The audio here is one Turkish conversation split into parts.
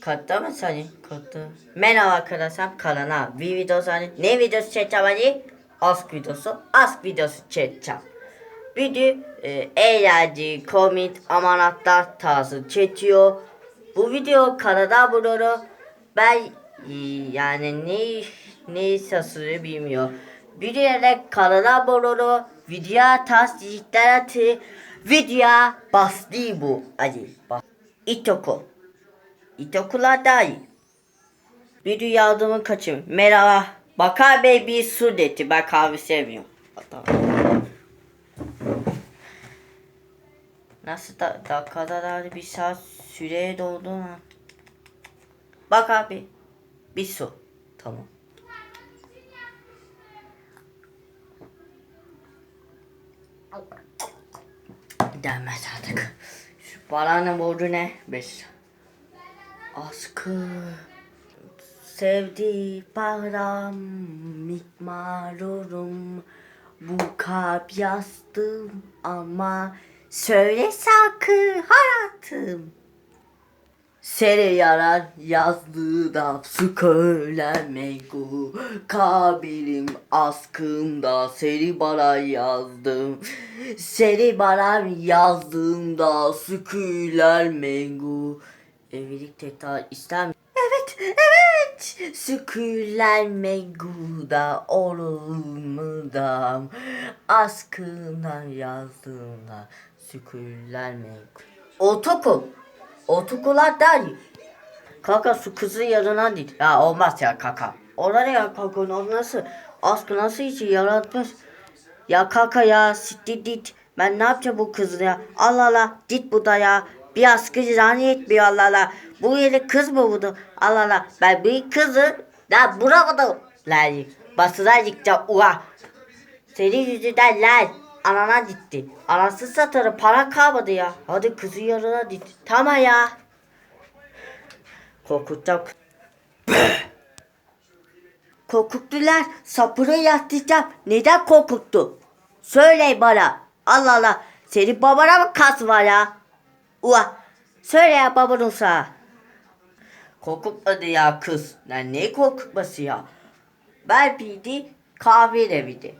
Katta mı sani? Katta. Merhaba arkadaşlar kanala bir video sani. Ne videosu çekeceğim hani? Ask videosu. Ask videosu çekeceğim. Video e, eğlenceli, komik, amanatlar tarzı çekiyor. Bu video kanala bulurum. Ben e, yani ne ne sasını bilmiyor. Bir yere kanala bulurum. Video tasdikler atı. Video bastı bu. Hadi bas. İtoko. 이더쿠라다이 Bir yardımı kaçır. Merhaba. Bakar Bey bir su dedi. Ben kahve sevmiyorum. Nasıl da dakikalar bir saat süreye doldu mu? Bak abi. Bir su. Tamam. Denmez artık. Şu paranın borcu ne? 5 Aşkı sevdi param mikmar olurum bu kalp yastım ama söyle sakı haratım. Seni yaran yazdığı da söylemek bu Kabilim askımda seni bana yazdım. Seni bana yazdığımda süküler mengu Evlilik tekrar ister? Evet, evet. Süküler meguda olumda askından yazdığında süküler megu. Otokul. Otokular der. Kaka su kızı yarına değil. Ya olmaz ya kaka. Oraya ya kaka nasıl? Askı nasıl hiç yaratmış? Ya kaka ya sitti dit. Ben ne yapacağım bu kızı ya? Allah Allah dit bu da ya. Bir askı cani etmiyor Allah Allah. Bu yeri kız mı buldu? Allah Allah. Ben bir kızı ya bulamadım. Lan basına gideceğim uğa. Senin yüzünden lan. Anana gitti. Anası satarı para kalmadı ya. Hadi kızı yarına git. Tamam ya. Korkutacağım. Korkuttular. Sapını yatlayacağım. Neden korkuttu? Söyle bana. Allah Allah. Senin babana mı kas var ya? Ua. Söyle ya baban olsa. Korkutmadı ya kız. Lan ne korkutması ya? Ben bildi kahve eviydi.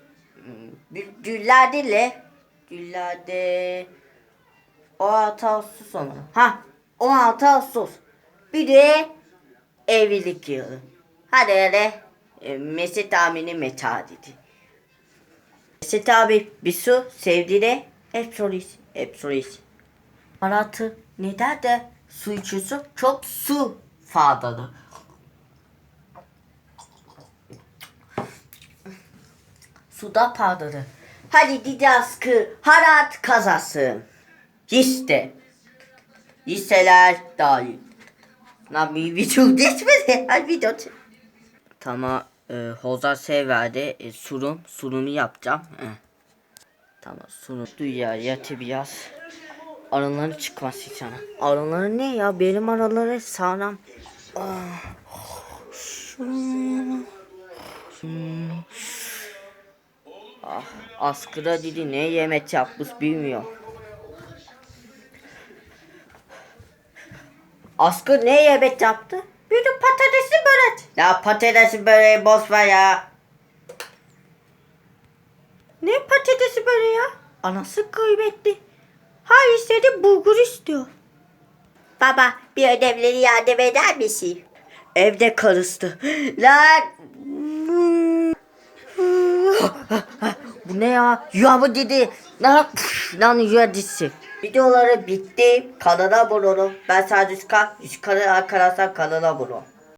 Güllerde ile Güllerde 16 Ağustos sonu. Ha 16 Ağustos. Bir de evlilik yılı. Hadi hadi. E, Mesut abinin meta dedi. Mesut abi bir su sevdiğine hep soruyorsun. Hep soruyorsun. Aratı neden de su içiyorsun? Çok su faydalı. Suda faydalı. Hadi didi askı harat kazası. Hisse. Hisseler dahil. Lan bir video geçmedi. Hadi video. Tamam. E, Hoza Sever'de e, sunum. Sunumu yapacağım. Heh. Tamam sunum. Duyar yatı biraz. Arıların çıkması sana. Arıları ne ya? Benim araları sağlam. Ah. Hmm. Ah, askıda dedi ne yemek yapmış bilmiyor. Askı ne yemek yaptı? Bir de patatesi börek. Ya patatesi böreği boş ver ya. Ne patatesi böreği ya? Anası kıymetli. İstedi bulgur istiyor. Baba bir ödevleri yardım eder misin? Evde karıştı. Lan. Bu ne ya? Ya bu dedi. Lan, lan ya dizisi. Videoları bitti. Kanala abone olun. Ben sadece Yuska. Yuska arkadaşlar kanala abone olun.